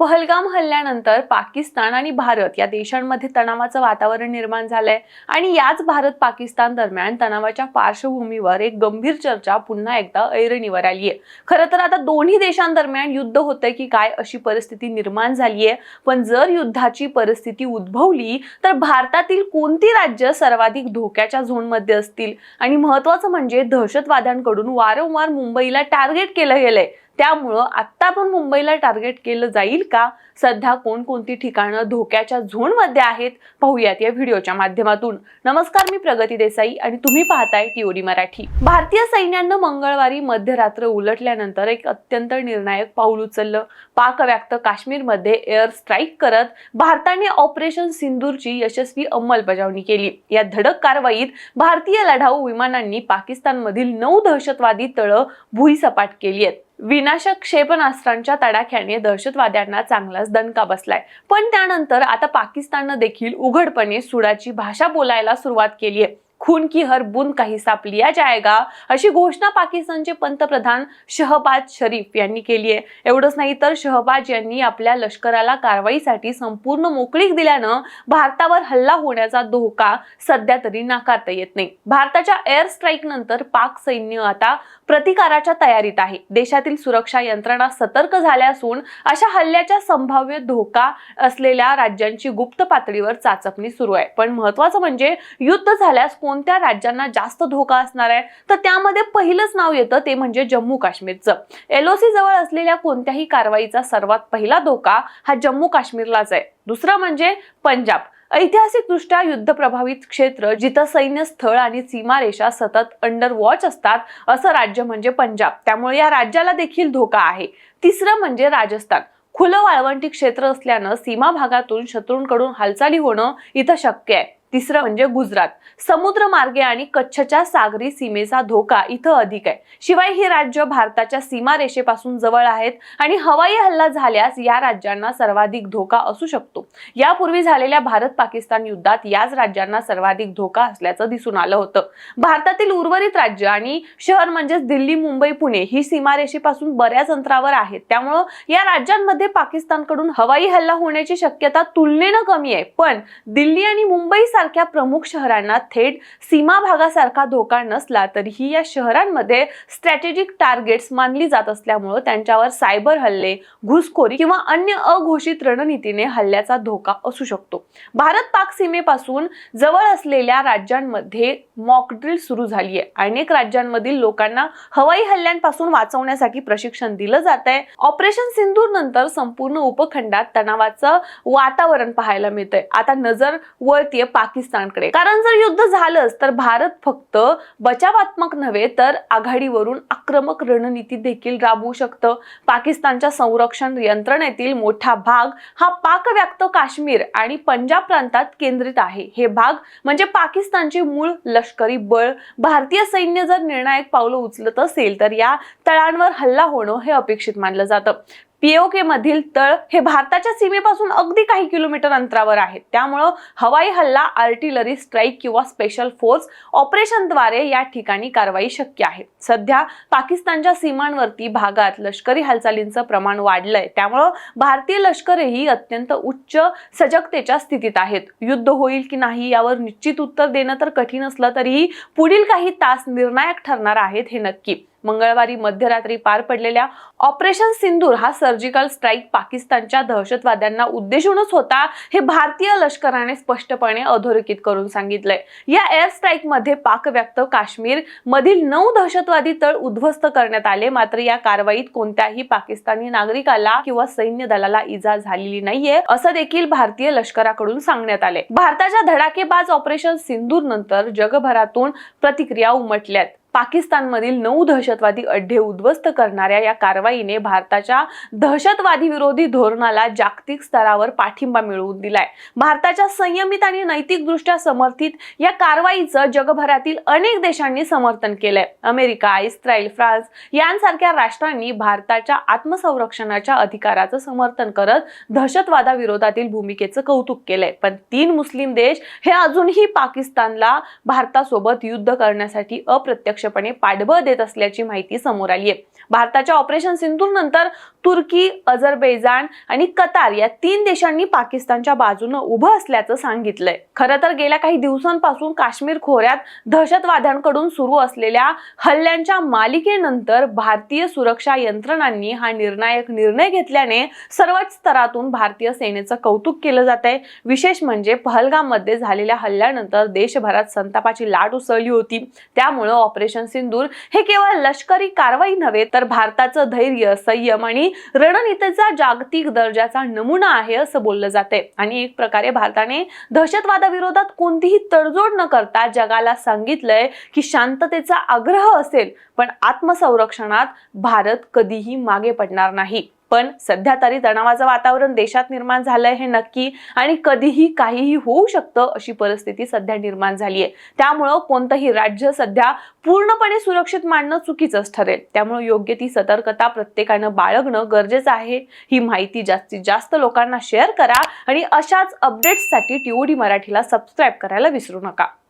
पहलगाम हल्ल्यानंतर पाकिस्तान आणि भारत या देशांमध्ये तणावाचं वातावरण निर्माण झालंय. आणि याच भारत पाकिस्तान दरम्यान तणावाच्या पार्श्वभूमीवर एक गंभीर चर्चा पुन्हा एकदा ऐरणीवर आली आहे खरं तर आता दोन्ही देशांदरम्यान युद्ध होतंय की काय अशी परिस्थिती निर्माण झाली आहे पण जर युद्धाची परिस्थिती उद्भवली तर भारतातील कोणती राज्य सर्वाधिक धोक्याच्या झोनमध्ये असतील? आणि महत्वाचं म्हणजे दहशतवाद्यांकडून वारंवार मुंबईला टार्गेट केलं गेलंय. त्यामुळं आत्ता पण मुंबईला टार्गेट केलं जाईल का? सध्या कोणकोणती ठिकाणं धोक्याच्या झोनमध्ये आहेत? पाहूयात या व्हिडिओच्या माध्यमातून. नमस्कार मी प्रगती देसाई आणि तुम्ही पाहताय टीओडी मराठी. भारतीय सैन्यानं मंगळवारी मध्यरात्र उलटल्यानंतर एक अत्यंत निर्णायक पाऊल उचललं. पाक व्याप्त काश्मीरमध्ये एअर स्ट्राईक करत भारताने ऑपरेशन सिंदूरची यशस्वी अंमलबजावणी केली. या धडक कारवाईत भारतीय लढाऊ विमानांनी पाकिस्तानमधील नऊ दहशतवादी तळं भुईसपाट केली आहेत. विनाशक क्षेपणास्त्रांच्या तडाख्याने दहशतवाद्यांना चांगलाच दणका बसलाय. पण त्यानंतर आता पाकिस्ताननं देखील उघडपणे सुडाची भाषा बोलायला सुरुवात केली आहे. खून की हर बुंद का हिसाब लिया जाएगा? अशी घोषणा पाकिस्तानचे पंतप्रधान शहबाज शरीफ यांनी केली आहे. एवढंच नाही तर शहबाज यांनी आपल्या लष्कराला कारवाईसाठी संपूर्ण मोकळीक दिल्यानं भारतावर हल्ला होण्याचा धोका सध्या तरी नाकारता येत नाही. भारताच्या एअर स्ट्राईक नंतर पाक सैन्य आता प्रतिकाराच्या तयारीत आहे. देशातील सुरक्षा यंत्रणा सतर्क झाल्या असून अशा हल्ल्याच्या संभाव्य धोका असलेल्या राज्यांची गुप्त पातळीवर चाचपणी सुरू आहे. पण महत्वाचं म्हणजे युद्ध झाल्यास कोण कोणत्या राज्यांना जास्त धोका असणार आहे? तर त्यामध्ये पहिलंच नाव येतं ते म्हणजे जम्मू काश्मीरचं. एलओसी जवळ असलेल्या कोणत्याही कारवाईचा सर्वात पहिला धोका हा जम्मू काश्मीरलाच आहे. दुसरं म्हणजे पंजाब. ऐतिहासिकदृष्ट्या युद्ध प्रभावित क्षेत्र जिथं सैन्य स्थळ आणि सीमारेषा सतत अंडर वॉच असतात असं राज्य म्हणजे पंजाब. त्यामुळे या राज्याला देखील धोका आहे. तिसरं म्हणजे राजस्थान. खुलं वाळवंटी क्षेत्र असल्यानं सीमा भागातून शत्रूंकडून हालचाली होणं इथं शक्य आहे. तिसरं म्हणजे गुजरात. समुद्र मार्गे आणि कच्छच्या सागरी सीमेचा धोका इथं अधिक आहे. शिवाय ही राज्य भारताच्या सीमारेषेपासून जवळ आहेत आणि हवाई हल्ला झाल्यास या राज्यांना सर्वाधिक धोका असू शकतो. यापूर्वी झालेल्या भारत पाकिस्तान युद्धात याच राज्यांना सर्वाधिक धोका असल्याचं दिसून आलं होतं. भारतातील उर्वरित राज्य आणि शहर म्हणजेच दिल्ली मुंबई पुणे ही सीमारेषेपासून बऱ्याच अंतरावर आहेत. त्यामुळं या राज्यांमध्ये पाकिस्तानकडून हवाई हल्ला होण्याची शक्यता तुलनेनं कमी आहे. पण दिल्ली आणि मुंबई सारख्या प्रमुख शहरांना थेट सीमा भागासारखा धोका नसला तरीही या शहरांमध्ये स्ट्रॅटेजिक टार्गेट्स मानली जात असल्यामुळे त्यांच्यावर सायबर हल्ले घुसखोरी किंवा अन्य अघोषित रणनीतीने हल्ल्याचा धोका असू शकतो. भारत पाक सीमेपासून जवळ असलेल्या राज्यांमध्ये मॉक ड्रिल सुरू झाली आहे अनेक राज्यांमधील लोकांना हवाई हल्ल्यांपासून वाचवण्यासाठी प्रशिक्षण दिलं जात आहे ऑपरेशन सिंदूर नंतर संपूर्ण उपखंडात तणावाचं वातावरण पाहायला मिळतंय. आता नजर वळतीये पाकिस्तानकडे. कारण जर युद्ध झालंच तर भारत फक्त बचावात्मक नव्हे तर आघाडीवरून आक्रमक रणनीती देखील राबवू शकतं. पाकिस्तानच्या संरक्षण यंत्रणेतील मोठा भाग हा पाकव्याप्त काश्मीर आणि पंजाब प्रांतात केंद्रित आहे. हे भाग म्हणजे पाकिस्तानचे मूळ लष्करी बळ. भारतीय सैन्य जर निर्णायक पावलं उचलत असेल तर या तळांवर हल्ला होणं हे अपेक्षित मानलं जातं. पीओके मधील तळ हे भारताच्या सीमेपासून अगदी काही किलोमीटर अंतरावर आहेत त्यामुळं हवाई हल्ला आर्टिलरी स्ट्राईक किंवा स्पेशल फोर्स ऑपरेशनद्वारे या ठिकाणी कारवाई शक्य आहे. सध्या पाकिस्तानच्या सीमांवरती भागात लष्करी हालचालींचं प्रमाण वाढलंय. त्यामुळं भारतीय लष्करही अत्यंत उच्च सजगतेच्या स्थितीत आहेत. युद्ध होईल की नाही यावर निश्चित उत्तर देणं तर कठीण असलं तरीही पुढील काही तास निर्णायक ठरणार आहेत हे नक्की. मंगळवारी मध्यरात्री पार पडलेल्या ऑपरेशन सिंदूर हा सर्जिकल स्ट्राईक पाकिस्तानच्या दहशतवाद्यांना उद्देशूनच होता हे भारतीय लष्कराने स्पष्टपणे अधोरेखित करून सांगितलंय. या एअर स्ट्राईकमध्ये पाकव्याप्त काश्मीर मधील नऊ दहशतवादी तळ उद्ध्वस्त करण्यात आले. मात्र या कारवाईत कोणत्याही पाकिस्तानी नागरिकाला किंवा सैन्य दलाला इजा झालेली नाहीये असं देखील भारतीय लष्कराकडून सांगण्यात आले भारताच्या धडाकेबाज ऑपरेशन सिंदूर नंतर जगभरातून प्रतिक्रिया उमटल्यात. पाकिस्तानमधील नऊ दहशतवादी अड्डे उद्ध्वस्त करणाऱ्या या कारवाईने भारताच्या दहशतवादी विरोधी धोरणाला जागतिक स्तरावर पाठिंबा मिळवून दिलाय. भारताच्या संयमित आणि नैतिकदृष्ट्या समर्थित या कारवाईचं जगभरातील अनेक देशांनी समर्थन केलंय. अमेरिका इस्रायल फ्रान्स यांसारख्या राष्ट्रांनी भारताच्या आत्मसंरक्षणाच्या अधिकाराचं समर्थन करत दहशतवादाविरोधातील भूमिकेचं कौतुक केलंय. पण तीन मुस्लिम देश हे अजूनही पाकिस्तानला भारतासोबत युद्ध करण्यासाठी अप्रत्यक्ष प्रत्यक्षपणे पाठबळ देत असल्याची माहिती समोर आली आहे भारताच्या ऑपरेशन सिंधूर नंतर तुर्की अझरबैजान आणि कतार या तीन देशांनी पाकिस्तानच्या बाजूनं उभं असल्याचं सांगितलंय. खरं तर गेल्या काही दिवसांपासून काश्मीर खोऱ्यात दहशतवाद्यांकडून सुरू असलेल्या हल्ल्यांच्या मालिकेनंतर भारतीय सुरक्षा यंत्रणांनी हा निर्णायक निर्णय घेतल्याने सर्वच स्तरातून भारतीय सेनेचं कौतुक केलं जात आहे विशेष म्हणजे पहलगाममध्ये झालेल्या हल्ल्यानंतर देशभरात संतापाची लाट उसळली होती. त्यामुळं ऑपरेशन सिंदूर हे केवळ लष्करी कारवाई नव्हे तर भारताचं धैर्य संयम आणि रणनीतीचा जागतिक दर्जाचा नमुना आहे असं बोललं जाते आणि एक प्रकारे भारताने दहशतवादाविरोधात कोणतीही तडजोड न करता जगाला सांगितलंय की शांततेचा आग्रह असेल पण आत्मसंरक्षणात भारत कधीही मागे पडणार नाही. पण सध्या तरी तणावाचं वातावरण देशात निर्माण झालंय हे नक्की आणि कधीही काहीही होऊ शकतं अशी परिस्थिती सध्या निर्माण झाली आहे त्यामुळं कोणतंही राज्य सध्या पूर्णपणे सुरक्षित मानणं चुकीचंच ठरेल. त्यामुळे योग्य ती सतर्कता प्रत्येकानं बाळगणं गरजेचं आहे. ही माहिती जास्तीत जास्त लोकांना शेअर करा आणि अशाच अपडेट्ससाठी टीओडी मराठीला सबस्क्राईब करायला विसरू नका.